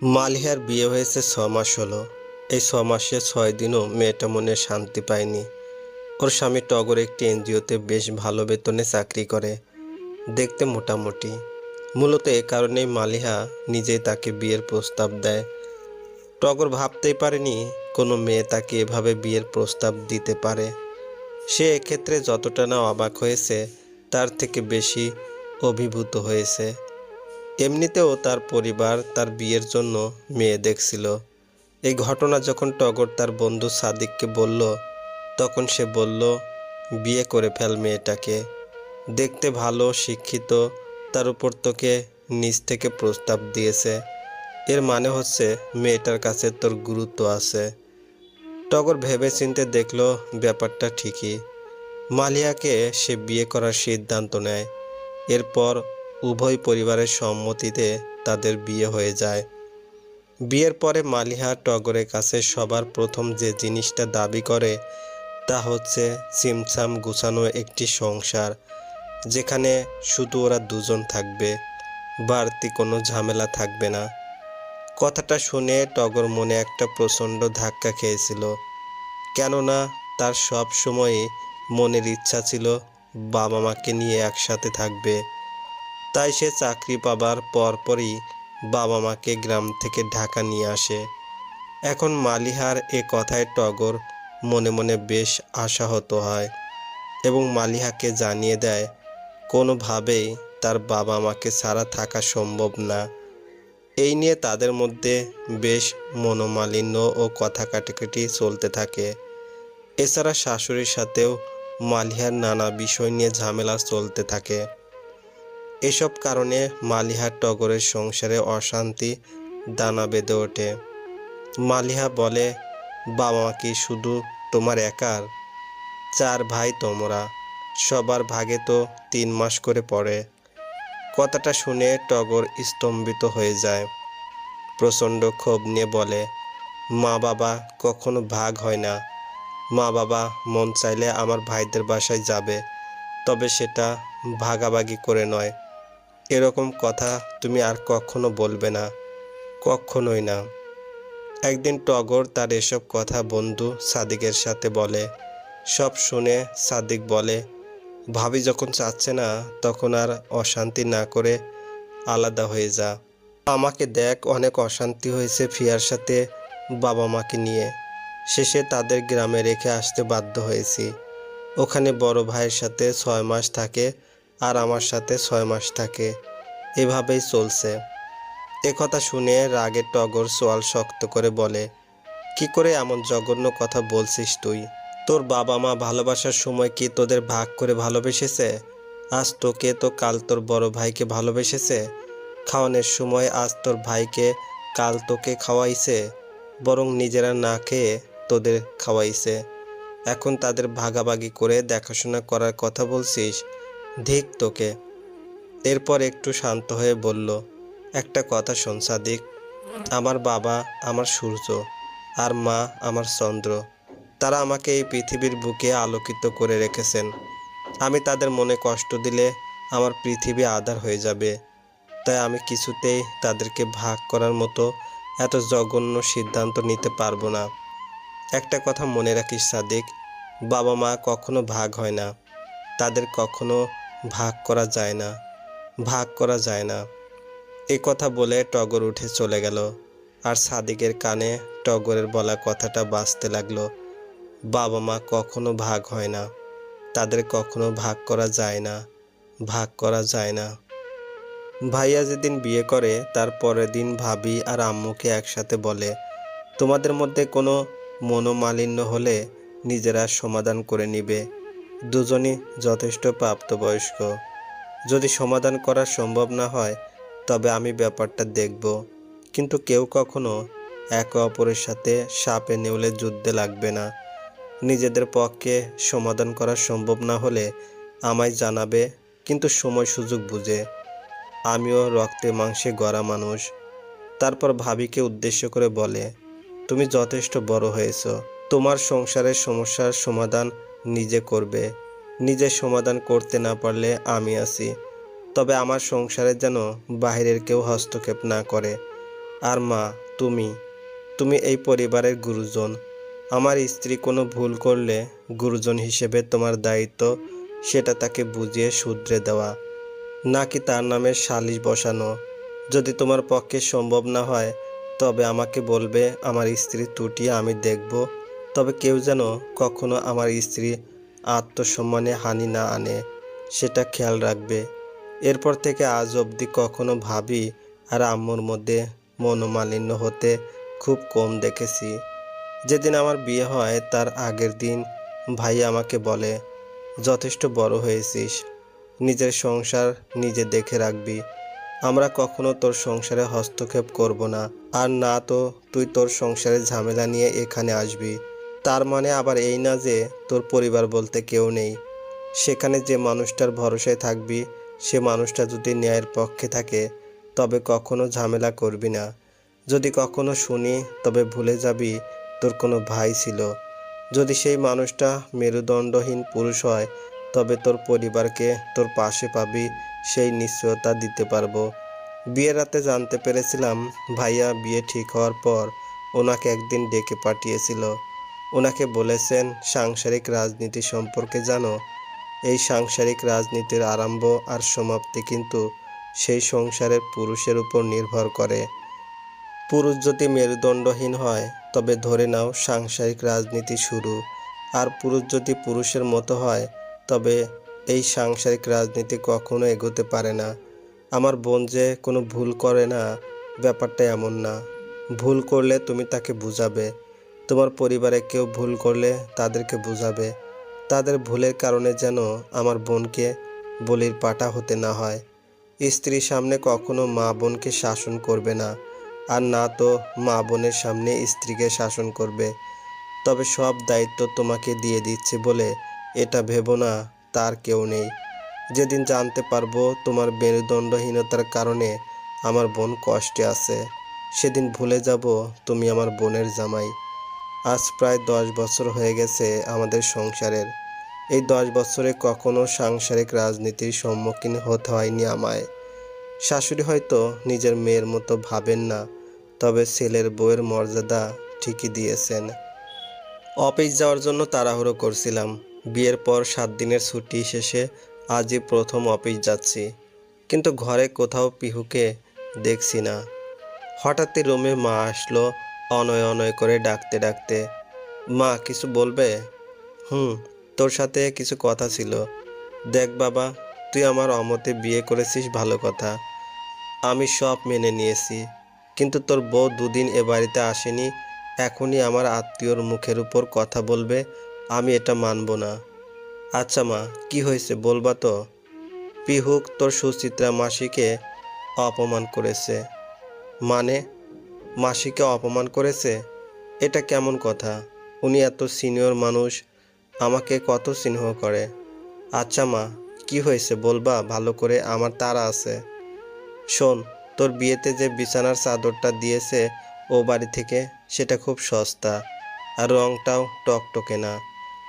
মালিহার বিয়ে হয়েছে ছ মাস হলো। এই ছ মাসে ছয় দিনও মেয়েটা মনে শান্তি পায়নি। ওর স্বামী টগর একটি এনজিওতে বেশ ভালো বেতনে চাকরি করে, দেখতে মোটামুটি। মূলত এ কারণেই মালিহা নিজেই তাকে বিয়ের প্রস্তাব দেয়। টগর ভাবতেই পারেনি কোনো মেয়ে তাকে এভাবে বিয়ের প্রস্তাব দিতে পারে। সে এক্ষেত্রে যতটা না অবাক হয়েছে, তার থেকে বেশি অভিভূত হয়েছে। এমনিতেও তার পরিবার তার বিয়ের জন্য মেয়ে দেখছিল। এই ঘটনা যখন টগর তার বন্ধু সাদিককে বলল, তখন সে বলল, বিয়ে করে ফেল মেয়েটাকে। দেখতে ভালো, শিক্ষিত, তার উপর তোকে নিজ থেকে প্রস্তাব দিয়েছে। এর মানে হচ্ছে মেয়েটার কাছে তোর গুরুত্ব আছে। টগর ভেবে চিনতে দেখল, ব্যাপারটা ঠিকই। মালিয়াকে সে বিয়ে করার সিদ্ধান্ত নেয়। এরপর উভয় পরিবারের সম্মতিতে তাদের বিয়ে হয়ে যায়। বিয়ের পরে মালিহা টগরের কাছে সবার প্রথম যে জিনিসটা দাবি করে, তা হচ্ছে সিমসাম গুছানো একটি সংসার, যেখানে শুধু ওরা দুজন থাকবে, বাড়তি কোনো ঝামেলা থাকবে না। কথাটা শুনে টগর মনে একটা প্রচণ্ড ধাক্কা খেয়েছিল, কেননা তার সব সময়ই মনের ইচ্ছা ছিল বাবা মাকে নিয়ে একসাথে থাকবে। তাই সে চাকরি পাবার পরপরই বাবা মাকে গ্রাম থেকে ঢাকা নিয়ে আসে। এখন মালিহার এ কথায় টগর মনে মনে বেশ আশাহত হয় এবং মালিহাকে জানিয়ে দেয়, কোনোভাবেই তার বাবা মাকে ছাড়া থাকা সম্ভব না। এই নিয়ে তাদের মধ্যে বেশ মনোমালিন্য ও কথা কাটাকাটি চলতে থাকে। এছাড়া শাশুড়ির সাথেও মালিহার নানা বিষয় নিয়ে ঝামেলা চলতে থাকে। এসব কারণে মালিহা টগরের সংসারে অশান্তি, দানা বেঁধে ওঠে। মালিহা বলে, বাবা মা কি শুধু তোমার একার? চার ভাই তোমরা। সবার ভাগে তো তিন মাস করে পড়ে কথাটা শুনে টগর স্তম্ভিত হয়ে যায়। প্রচণ্ড ক্ষোভ নিয়ে বলে, মা বাবা কখনো ভাগ হয় না। মা বাবা মন চাইলে আমার ভাইদের বাসায় যাবে, তবে সেটা ভাগাভাগি করে নয়। এরকম কথা তুমি আর কখনো বলবে না, কখনোই না। একদিন টগর তার এসব কথা বন্ধু সাদিকের সাথে বলে, সব শুনে সাদিক বলে, ভাবি যখন চাচ্ছে না, তখন আর অশান্তি না করে আলাদা হয়ে যা। আমাকে দেখ, অনেক অশান্তি হয়েছে ফিয়ার সাথে বাবা মাকে নিয়ে। শেষে তাদের গ্রামে রেখে আসতে বাধ্য হয়েছি। ওখানে বড় ভাইয়ের সাথে ছয় মাস থাকে আর আমার সাথে ছয় মাস থাকে। এভাবেই চলছে। একথা শুনে রাগে টগর সোয়াল শক্ত করে বলে, কি করে এমন জঘন্য কথা বলছিস তুই? তোর বাবা মা ভালোবাসার সময় কি তোদের ভাগ করে ভালোবেসেছে? আজ তোকে তো কাল তোর বড় ভাইকে ভালোবেসেছে। খাওয়ানোর সময় আজ তোর ভাইকে কাল তোকে খাওয়াইছে। বরং নিজেরা না খেয়ে তোদের খাওয়াইছে। এখন তাদের ভাগাভাগি করে দেখাশোনা করার কথা বলছিস। ধিক তোকে। এরপর একটু শান্ত হয়ে বলল, একটা কথা শোন সাদিক। আমার বাবা আমার সূর্য, আর মা আমার চন্দ্র। তারা আমাকে এই পৃথিবীর বুকে আলোকিত করে রেখেছেন। আমি তাদের মনে কষ্ট দিলে আমার পৃথিবী আধার হয়ে যাবে। তাই আমি কিছুতেই তাদেরকে ভাগ করার মতো এত জঘন্য সিদ্ধান্ত নিতে পারব না। একটা কথা মনে রাখিস সাদিক বাবা মা কখনো ভাগ হয় না। তাদের কখনো ভাগ করা যায় না, ভাগ করা যায় না। এই কথা বলে টগর উঠে চলে গেল। আর সাদিকের কানে টগরের বলা কথাটা বাঁচতে লাগল। বাবা মা কখনো ভাগ হয় না, তাদের কখনো ভাগ করা যায় না, ভাগ করা যায় না। ভাইয়া যেদিন বিয়ে করে, তার পরের দিন ভাবি আর আম্মুকে একসাথে বলে, তোমাদের মধ্যে কোনো মনোমালিন্য হলে নিজেরা সমাধান করে নিবে। দুজনই যথেষ্ট প্রাপ্তবয়স্ক। যদি সমাধান করা সম্ভব না হয়, তবে আমি ব্যাপারটা দেখব। কিন্তু কেউ কখনো একে অপরের সাথে সাপে নেউলে যুদ্ধে লাগবে না। নিজেদের পক্ষে সমাধান করা সম্ভব না হলে আমায় জানাবে, কিন্তু সময় সুযোগ বুঝে। আমিও রক্তে মাংসে গড়া মানুষ। তারপর ভাবিকে উদ্দেশ্য করে বলে, তুমি যথেষ্ট বড় হয়েছ। তোমার সংসারের সমস্যার সমাধান নিজে করবে। নিজে সমাধান করতে না পারলে আমি আছি। তবে আমার সংসারে যেন বাইরের কেউ হস্তক্ষেপ না করে। আর মা, তুমি? তুমি এই পরিবারের গুরুজন। আমার স্ত্রী কোনো ভুল করলে গুরুজন হিসেবে তোমার দায়িত্ব সেটা তাকে বুঝিয়ে শুধরে দেওয়া। নাকি তার নামে সালিশ বসানো। যদি তোমার পক্ষে সম্ভব না হয়, তবে আমাকে বলবে, আমার স্ত্রী ত্রুটি আমি দেখব তবে কেউ যেন কখনো আমার স্ত্রী আত্মসম্মানে হানি না আনে, সেটা খেয়াল রাখবে। এরপর থেকে আজ অবধি কখনো ভাবি আর আম্মুর মধ্যে মনোমালিন্য হতে খুব কম দেখেছি। যেদিন আমার বিয়ে হয়, তার আগের দিন ভাই আমাকে বলে, যথেষ্ট বড় হয়েছিস। নিজের সংসার নিজে দেখে রাখবি। আমরা কখনো তোর সংসারে হস্তক্ষেপ করব না। আর না তো তুই তোর সংসারের ঝামেলা নিয়ে এখানে আসবি। তার মানে আবার এই না যে তোর পরিবার বলতে কেউ নেই। সেখানে যে মানুষটার ভরসায় থাকবি, সে মানুষটা যদি ন্যায়ের পক্ষে থাকে, তবে কখনো ঝামেলা করবি না। যদি কখনো শুনি, তবে ভুলে যাবি, তোর কোনো ভাই ছিল। যদি সেই মানুষটা মেরুদণ্ডহীন পুরুষ হয়, তবে তোর পরিবারকে তোর পাশে পাবি, সেই নিশ্চয়তা দিতে পারব। বিয়ের রাতে জানতে পেরেছিলাম, ভাইয়া বিয়ে ঠিক হওয়ার পর ওনাকে একদিন ডেকে পাঠিয়েছিল। ওনাকে বলেছেন, সাংসারিক রাজনীতি সম্পর্কে জানো, এই সাংসারিক রাজনীতির আরম্ভ আর সমাপ্তি কিন্তু সেই সংসারের পুরুষের উপর নির্ভর করে। পুরুষ যদি মেরুদণ্ডহীন হয়, তবে ধরে নাও সাংসারিক রাজনীতি শুরু। আর পুরুষ যদি পুরুষের মতো হয়, তবে এই সাংসারিক রাজনীতি কখনো এগোতে পারে না। আমার বোন যে কোনো ভুল করে না, ব্যাপারটা এমন না। ভুল করলে তুমি তাকে বুঝাবে। তোমার পরিবারে কেউ ভুল করলে তাদেরকে বুঝাবে। তাদের ভুলের কারণে যেন আমার বোনকে বলির পাটা হতে না হয়। স্ত্রীর সামনে কখনো মা বোনকে শাসন করবে না, আর না তো মা বোনের সামনে স্ত্রীকে শাসন করবে। তবে সব দায়িত্ব তোমাকে দিয়ে দিচ্ছে বলে এটা ভেবো না, তার কেউ নেই। যেদিন জানতে পারব তোমার মেরুদণ্ডহীনতার কারণে আমার বোন কষ্টে আছে, সেদিন ভুলে যাব তুমি আমার বোনের জামাই। আজ প্রায় দশ বছর হয়ে গেছে আমাদের সংসারের। এই দশ বছরে কখনো সাংসারিক রাজনীতির সম্মুখীন হতে হয়নি আমায়। শাশুড়ি হয়তো নিজের মেয়ের মতো ভাবেন না, তবে ছেলের বউয়ের মর্যাদা ঠিকই দিয়েছেন। অফিস যাওয়ার জন্য তাড়াহুড়ো করছিলাম। বিয়ের পর সাত দিনের ছুটি শেষে আজই প্রথম অফিস যাচ্ছি। কিন্তু ঘরে কোথাও পিহুকে দেখছি না। হঠাৎই রুমে মা আসলো অনয় অনয় করে ডাকতে ডাকতে, মা, কিছু বলবে? হুম, তোর সাথে কিছু কথা ছিল। দেখ বাবা, তুই আমার অমতে বিয়ে করেছিস ভালো কথা। আমি সব মেনে নিয়েছি। কিন্তু তোর বউ দুদিন এ বাড়িতে আসেনি, এখনই আমার আত্মীয়র মুখের উপর কথা বলবে, আমি এটা মানব না। আচ্ছা মা, কি হয়েছে বলবা তো? পিহুক তোর সুচিত্রা মাসিকে অপমান করেছে। মানে? মাসিকে অপমান করেছে? এটা কেমন কথা? উনি এত সিনিয়র মানুষ, আমাকে কত স্নেহ করে। আচ্ছা মা, কি হয়েছে বলবা? ভালো করে আমার তারা আছে। শোন, তোর বিয়েতে যে বিছানার চাদরটা দিয়েছে ও বাড়ি থেকে, সেটা খুব সস্তা। আর রঙটাও টকটকে না।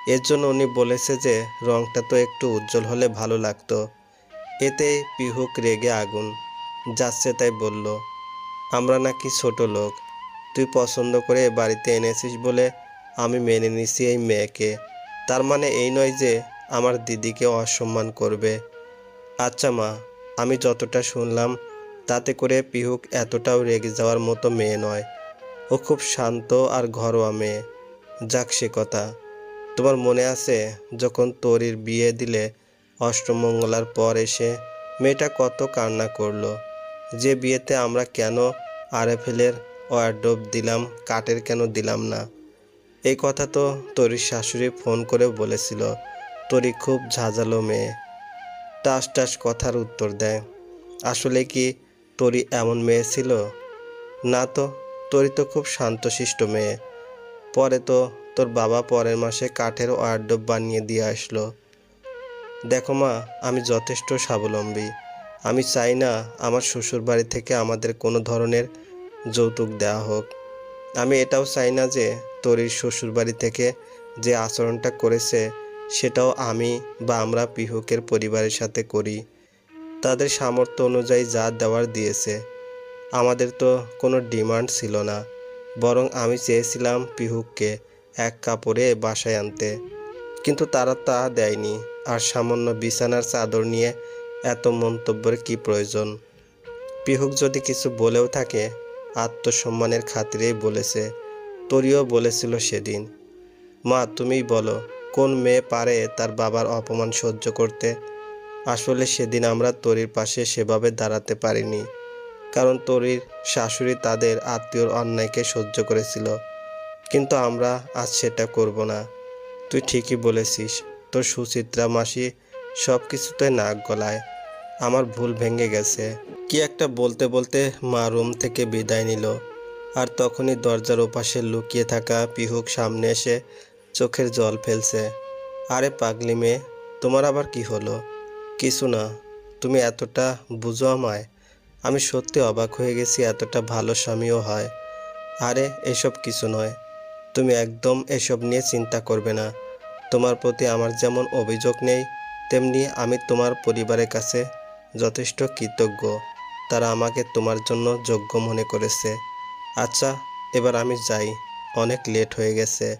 এর জন্য উনি বলেছে যে রঙটা তো একটু উজ্জ্বল হলে ভালো লাগতো। এতে পিহুক রেগে আগুন। যাচ্ছে তাই বলল। আমরা নাকি ছোট লোক। তুই পছন্দ করে বাড়িতে এনেছিস বলে আমি মেনে নিছি এই মেয়েকে। তার মানে এই নয় যে আমার দিদিকে অসম্মান করবে। আচ্ছা মা, আমি যতটা শুনলাম তাতে করে পিহুক এতটাও রেগে যাওয়ার মতো মেয়ে নয়। ও খুব শান্ত আর ঘরোয়া মেয়ে। যাক সে কথা। তোমার মনে আছে যখন তরির বিয়ে দিলে অষ্টমঙ্গলার পর এসে মেয়েটা কত কান্না করল। যে বিয়েতে আমরা কেন আরএফএলের ওয়ারডোব দিলাম কাঠের কেন দিলাম না? এই কথা তো তরির শাশুড়ি ফোন করে বলেছিল। তরি খুব ঝাঁঝালো মেয়ে। টাস টাস কথার উত্তর দেয়। আসলে কি তরি এমন মেয়ে ছিল? না তো, তরি তো খুব শান্তশিষ্ট মেয়ে। পরে তো তোর বাবা পরের মাসে কাঠের ওয়ারডোব বানিয়ে দিয়ে আসলো। দেখো মা, আমি যথেষ্ট স্বাবলম্বী। আমি চাই না আমার শ্বশুর বাড়ি থেকে আমাদের কোনো ধরনের যৌতুক দেওয়া হোক। আমি এটাও চাই না যে তরির শ্বশুর বাড়ি থেকে যে আচরণটা করেছে, সেটাও আমি বা আমরা পিহুকের পরিবারের সাথে করি। তাদের সামর্থ্য অনুযায়ী যা দেওয়ার দিয়েছে। আমাদের তো কোনো ডিমান্ড ছিল না। বরং আমি চেয়েছিলাম পিহুককে এক কাপড়ে বাসায় আনতে। কিন্তু তারা তা দেয়নি। আর সামান্য বিছানার চাদর নিয়ে এত মন্তব্যের কি প্রয়োজন? পিহুক যদি কিছু বলেও থাকে, আত্মসম্মানের খাতিরেই বলেছে, তোরিও বলেছিল সেদিন। মা, তুমিই বলো, কোন মেয়ে পারে তার বাবার অপমান সহ্য করতে? আসলে সেদিন আমরা তরির পাশে সেভাবে দাঁড়াতে পারিনি, কারণ তরির শাশুড়ি তাদের আত্মীয়র অন্যায়কে সহ্য করেছিল। কিন্তু আমরা আজ সেটা করব না। তুই ঠিকই বলেছিস, তোর সুচিত্রা মাসি সব কিছুতে নাক গলায়। আমার ভুল ভেঙে গেছে। কি একটা বলতে বলতে মা রুম থেকে বিদায় নিল। আর তখনই দরজার ওপাশে লুকিয়ে থাকা পিহুক সামনে এসে চোখের জল ফেলছে। আরে পাগলি মেয়ে, তোমার আবার কি হলো? কিছু না, তুমি এতটা বুঝো আমায়। আমি সত্যি অবাক হয়ে গেছি এতটা ভালো স্বামীও হয়। আরে, এসব কিছু নয়। তুমি একদম এসব নিয়ে চিন্তা করবে না। তোমার প্রতি আমার যেমন অভিযোগ নেই তেমনি আমি তোমার পরিবারের কাছে যথেষ্ট কৃতজ্ঞ। তারা আমাকে তোমার জন্য যোগ্য মনে করেছে। আচ্ছা এবার আমি যাই। অনেক লেট হয়ে গেছে।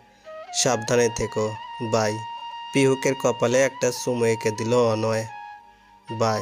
সাবধানে থেকো। বাই। পিহুকের কপালে একটা চুমু এঁকে দিল অনয়। বাই।